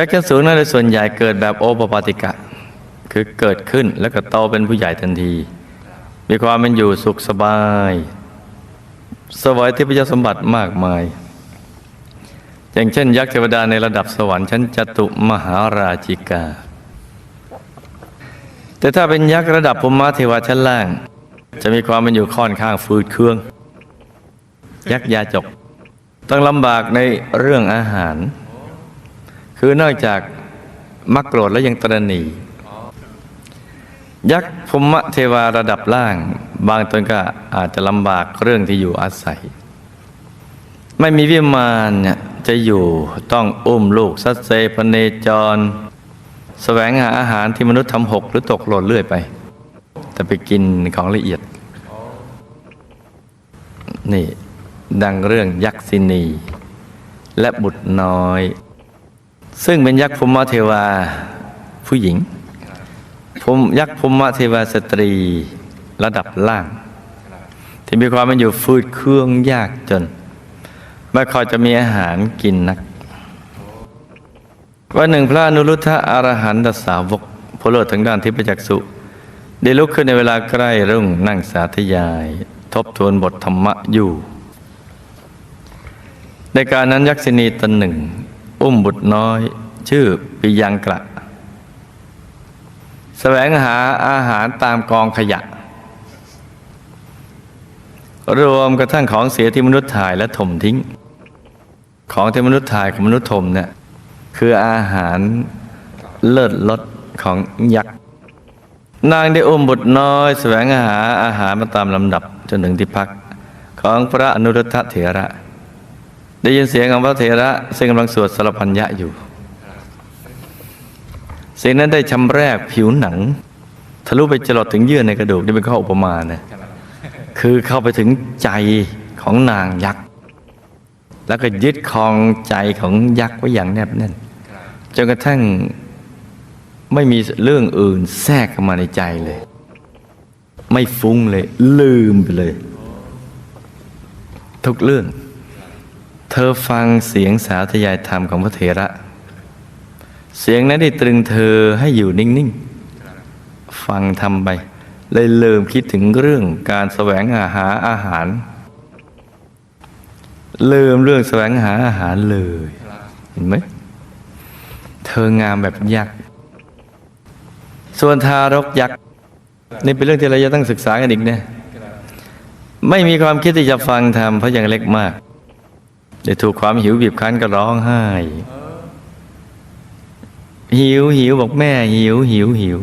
ยักษ์ชั้นสูงนั้นโดยส่วนใหญ่เกิดแบบโอปปาติกะ คือเกิดขึ้นแล้วก็โตเป็นผู้ใหญ่ทันที มีความเป็นอยู่สุขสบายสวยที่พยสมบัติมากมาย อย่างเช่น ยักษ์เทวดาในระดับสวรรค์ชั้นจตุมหาราชิกา แต่ถ้าเป็นยักษ์ระดับภูมิเทวาชั้นล่าง จะมีความเป็นอยู่ค่อนข้างฟืดเครื่อง ยักษ์ยาจก ต้องลำบากในเรื่องอาหาร คือนอกจากมักโกรธแล้วยังตรณียักษ์ภูมิเทวาระดับล่าง บางตนก็อาจจะลำบากเรื่องที่อยู่อาศัย ไม่มีวิมานเนี่ยจะอยู่ต้องอุ้มลูกสัตเซพเนจรแสวงหาอาหารที่มนุษย์ทำหกหรือตกหล่นเรื่อยไป แต่ไปกินของละเอียด นี่ ดังเรื่องยักษินี และบุตรน้อย ซึ่งเป็นยักษ์ภูมิเทวาผู้หญิงภูมิยักษ์ภูมิเทวาสตรีระดับล่าง ที่มีความเป็นอยู่ฟืดเครื่องยากจน ไม่ค่อยจะมีอาหารกินนักวันหนึ่งพระนุรุทธะอรหันตสาวกผู้เลิศทางด้านทิพยจักษุได้ลุกขึ้นในเวลาใกล้รุ่งนั่งสาธยาย ทบทวนบทธรรมะอยู่ ในการนั้นยักษินีตนหนึ่ง อุ้มบุตรน้อย ชื่อปิยังกระแสวงหาอาหารตามกองขยะ รวมกระทั่งของเสียที่มนุษย์ถ่ายและถมทิ้ง ของที่มนุษย์ถ่ายของมนุษย์ถมเนี่ยคืออาหารเลิศรสของยักษ์นางได้อุ้มบุตรน้อยแสวงหาอาหารมาตามลำดับจนถึงที่พัก ของพระอนุรุทธเถระ ได้ยินเสียงของพระเถระ ซึ่งกำลังสวดสรพัญญะอยู่เสียงนั้นได้ชำแรกผิวหนัง ทะลุไปจรดถึงเยื่อในกระดูกนี่เป็นข้ออุปมานะคือเข้าไปถึงใจของนางยักษ์ แล้วก็ยึดครองใจของยักษ์ไว้อย่างแนบแน่นจนกระทั่งไม่มีเรื่องอื่นแทรกเข้ามาในใจเลย ไม่ฟุ้งเลย ลืมไปเลย ทุกเรื่อง เธอฟังเสียงสาธยายธรรมของพระเถระ เสียงนั้นได้ตรึงเธอให้อยู่นิ่ง ๆ ฟังทำไป เลยเริ่มคิดถึงเรื่องการแสวงหาหาอาหารเริ่มเรื่องแสวงหาอาหารเลย เห็นไหม เธองามแบบยักษ์ ส่วนทารกยักษ์นี่เป็นเรื่องที่เราจะต้องศึกษากันอีกเนี่ย ไม่มีความคิดที่จะฟังทำเพราะยังเล็กมาก ได้ถูกความหิวบีบคั้นก็ร้องไห้ หิวหิวบอกแม่หิวหิวหิว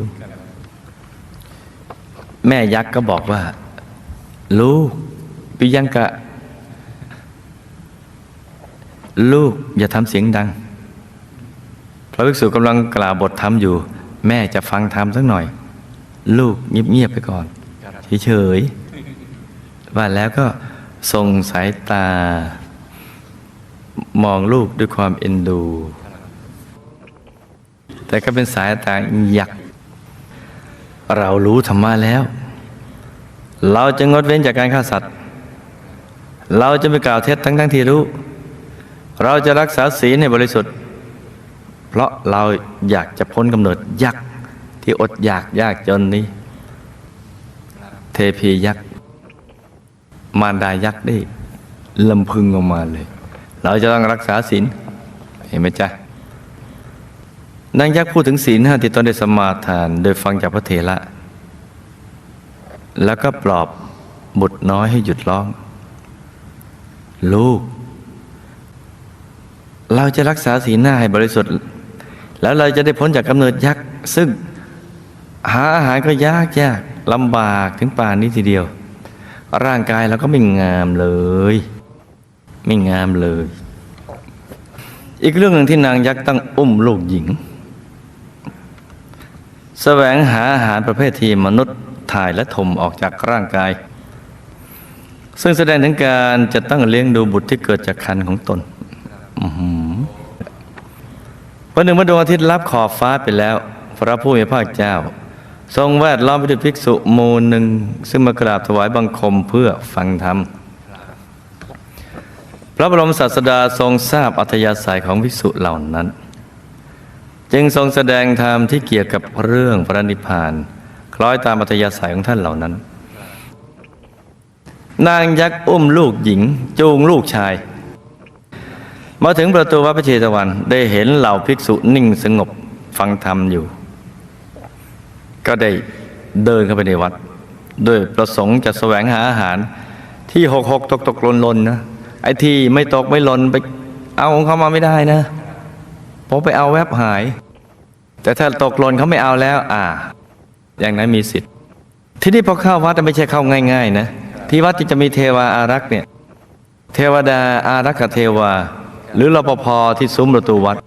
แม่ยักษ์ก็บอกว่า ลูกปิยังกะ ลูกอย่าทำเสียงดัง พระภิกษุกำลังกล่าวบทธรรมอยู่ แม่จะฟังธรรมสักหน่อย ลูกเงียบๆไปก่อนเฉยๆว่าแล้วก็ส่งสายตา มองลูกด้วยความเอ็นดู แต่ก็เป็นสายตาหยัก เรารู้ธรรมะแล้ว เราจะงดเว้นจากการฆ่าสัตว์ เราจะไม่กล่าวเท็จทั้งทั้งที่รู้ เราจะรักษาศีลให้บริสุทธิ์ เพราะเราอยากจะพ้นกำเนิดยักษ์ที่อดอยากยากจนนี้ เทพียักษ์มารดายักษ์ได้ลำพึงออกมาเลย เราจะต้องรักษาศีลเห็นไหมจ๊ะนางยักษ์พูดถึงศีลห้าที่ตนได้สมาทาน โดยฟังจากพระเถระ แล้วก็ปลอบบุตรน้อยให้หยุดร้อง ลูก เราจะรักษาศีลหน้าให้บริสุทธิ์ แล้วเราจะได้พ้นจากกำเนิดยักษ์ ซึ่งหาอาหารก็ยากยากลำบากถึงป่านนี้ทีเดียว ร่างกายเราก็ไม่งามเลย ไม่งามเลย อีกเรื่องหนึ่งที่นางยักษ์ต้องอุ้มลูกหญิงแสวงหาอาหารประเภทที่มนุษย์ถ่ายและถมออกจากร่างกาย ซึ่งแสดงถึงการจะต้องเลี้ยงดูบุตรที่เกิดจากคันของตนอื้อหือวันหนึ่งเมื่อดวงอาทิตย์ลับขอบฟ้าไปแล้ว พระผู้มีพระเจ้า ทรงแวดล้อมไปด้วยภิกษุมู่หนึ่ง ซึ่งมากราบถวายบังคมเพื่อฟังธรรม พระบรมศาสดาทรงทราบอัธยาศัยของภิกษุเหล่านั้น จึงทรงแสดงธรรมที่เกี่ยวกับเรื่องพระนิพพาน คล้อยตามอัธยาศัยของท่านเหล่านั้น นางยักษ์อุ้มลูกหญิง จูงลูกชาย มาถึงประตูวัดพระเชตวันได้เห็นเหล่าภิกษุนิ่งสงบฟังธรรมอยู่ ก็ได้เดินเข้าไปในวัดโดยประสงค์จะแสวงหาอาหารที่หกหกตกตกลนลนนะ ไอ้ที่ไม่ตกไม่หล่นไปเอาของเขามาไม่ได้นะผมไปเอาแวบหาย แต่ถ้าตกหล่นเขาไม่เอาแล้ว อ่า อย่างนั้นมีสิทธิ์ ที่นี่พอเข้าวัดไม่ใช่เข้าง่าย ๆ นะ ที่วัดที่จะมีเทวาอารักษ์เนี่ย เทวดาอารักขเทวา หรือรปภที่ซุ้มประตูวัด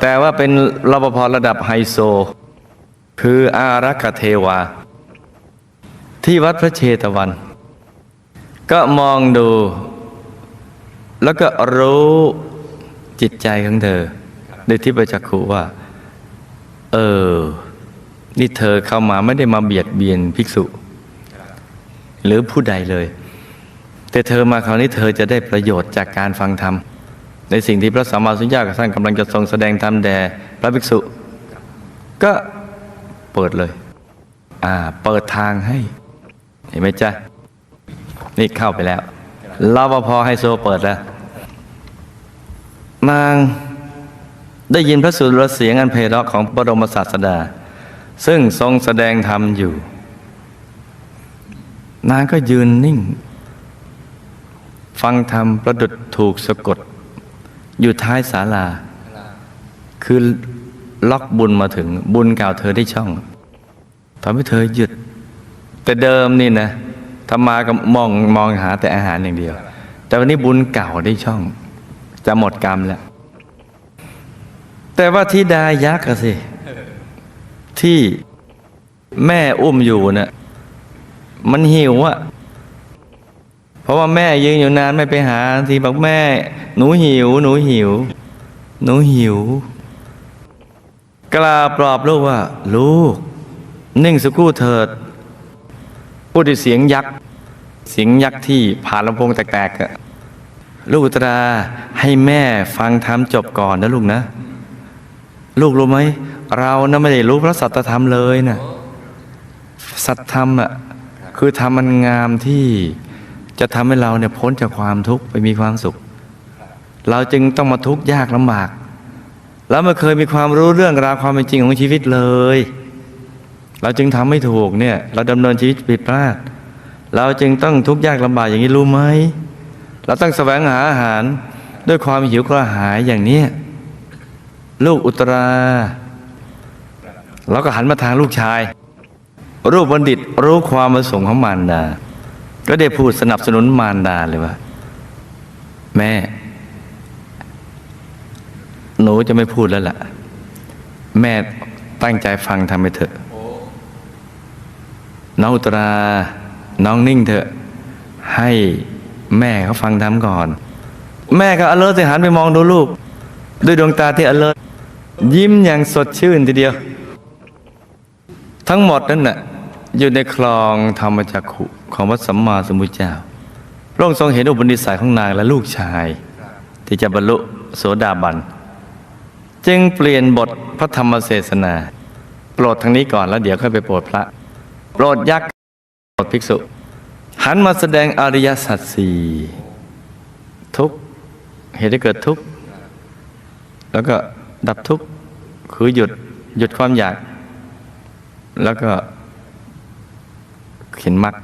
แต่ว่าเป็นรปภระดับไฮโซ คืออารักขเทวา ที่วัดพระเชตวัน ก็มองดู แล้วก็รู้จิตใจของเธอ ในที่ประจักขุว่า เออ นี่เธอเข้ามาไม่ได้มาเบียดเบียนภิกษุ หรือผู้ใดเลย แต่เธอมาคราวนี้เธอจะได้ประโยชน์จากการฟังธรรม ในสิ่งที่พระสัมมาสัมพุทธเจ้าท่านกำลังจะทรงแสดงธรรมแด่พระภิกษุ ก็เปิดเลย อ่า เปิดทางให้ เห็นไหมจ๊ะ นี่เข้าไปแล้วรปภให้โซเปิดแล้ว นางได้ยินพระสุรเสียงอันไพเราะของบรมศาสดา ซึ่งทรงแสดงธรรมอยู่ นางก็ยืนนิ่ง ฟังธรรมประดุดถูกสะกด อยู่ท้ายศาลา คือล็อกบุญมาถึงบุญเก่าเธอได้ช่องทำให้เธอหยุด แต่เดิมนี่นะธรรมาก็มองมองหาแต่อาหารอย่างเดียว แต่วันนี้บุญเก่าได้ช่อง จะหมดกรรมแล้ว แต่ว่าที่ดายักษ์สิ ที่แม่อุ้มอยู่เน่ะมันหิวอะเพราะว่าแม่ยืนอยู่นานไม่ไปหาทีบอกแม่ หนูหิว หนูหิว หนูหิว กลาปลอบลูกว่า ลูก นิ่งสักครู่เถิดพูดด้วยเสียงยักษ์เสียงยักษ์ที่ผ่านลำโพงแตกๆอะ ลูกอุตราให้แม่ฟังธรรมจบก่อนนะลูกนะ ลูกรู้ไหมเรานะไม่ได้รู้พระสัตธรรมเลยนะสัตธรรมอะคือธรรมมันงามที่จะทำให้เราเนี่ยพ้นจากความทุกข์ไปมีความสุข เราจึงต้องมาทุกข์ยากลำบาก แล้วไม่เคยมีความรู้เรื่องราวความเป็นจริงของชีวิตเลย เราจึงทำไม่ถูกเนี่ย เราดำเนินชีวิตผิดพลาด เราจึงต้องทุกข์ยากลำบากอย่างนี้รู้ไหม เราต้องแสวงหาอาหารด้วยความหิวกระหายอย่างนี้ ลูกอุตราเราก็หันมาทางลูกชาย รูปบัณฑิตรู้ความประสงค์ของมารดา ก็ได้พูดสนับสนุนมารดาเลยว่า แม่ หนูจะไม่พูดแล้วล่ะ แม่ตั้งใจฟังทำไปเถอะน้องอุตรา น้องนิ่งเถอะ ให้ แม่เขาฟังทำก่อน แม่ก็อเลิศสิหันไปมองดูลูก ด้วยดวงตาที่อเลิศยิ้มอย่างสดชื่นทีเดียว ทั้งหมดนั่นน่ะอยู่ในคลองธรรมจักขุของพระสัมมาสัมพุทธเจ้าพระองค์ทรงเห็นอุปนิสัยของนางและลูกชาย ที่จะบรรลุโสดาบัน จึงเปลี่ยนบทพระธรรมเทศนา โปรดทางนี้ก่อนแล้วเดี๋ยวค่อยไปโปรดพระ โปรดยักษ์โปรดภิกษุ หันมาแสดงอริยสัจสี่ทุกเหตุให้เกิดทุกแล้วก็ดับทุกข์คือหยุดหยุดความอยาก แล้วก็เขียนมัก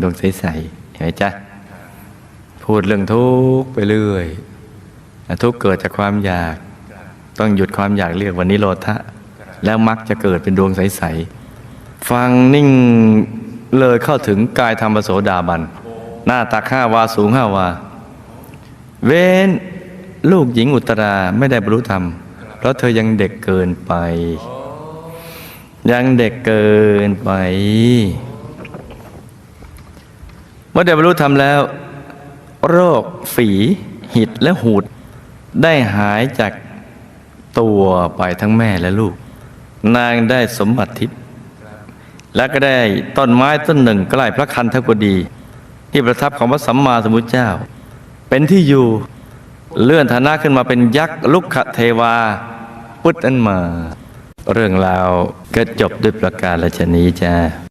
ดวงใสๆเห็นไหมจ๊ะพูดเรื่องทุกไปเรื่อยทุกเกิดจากความอยาก ต้องหยุดความอยากเรียกวันนี้โลทะแล้วมักจะเกิดเป็นดวงใสๆฟังนิ่ง เลยเข้าถึงกายธรรมโสดาบัน หน้าตักห้าวาสูงห้าวา เว้นลูกหญิงอุตราไม่ได้บรรลุธรรม เพราะเธอยังเด็กเกินไป ยังเด็กเกินไป เมื่อได้บรรลุธรรมแล้ว โรคฝีหิดและหูด ได้หายจากตัวไปทั้งแม่และลูก นางได้สมบัติทิพย์ และก็ได้ต้นไม้ต้นหนึ่งใกล้พระคันธกุฎีที่ประทับของพระสัมมาสัมพุทธเจ้า เป็นที่อยู่เลื่อนฐานะขึ้นมาเป็นยักษ์ลุกขเทวาปุพุทธนั้นมา เรื่องราวก็จบด้วยประการละชนีจ้า